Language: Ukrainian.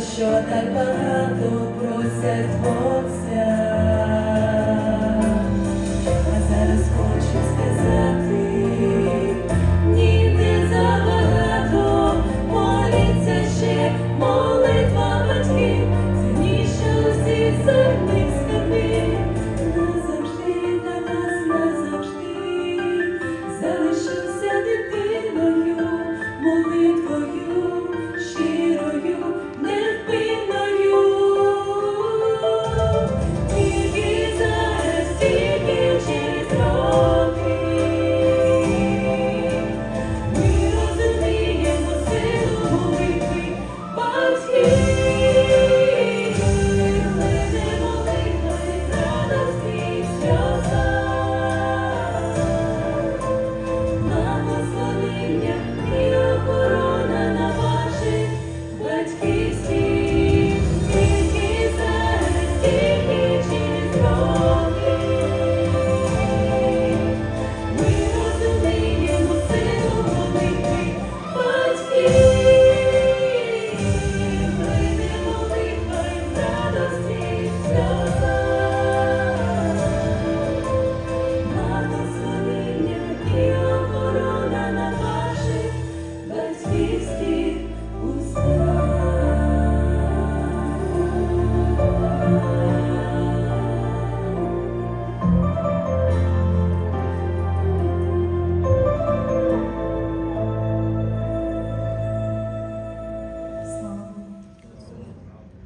про що так багато просять отця, а зараз хочу сказати.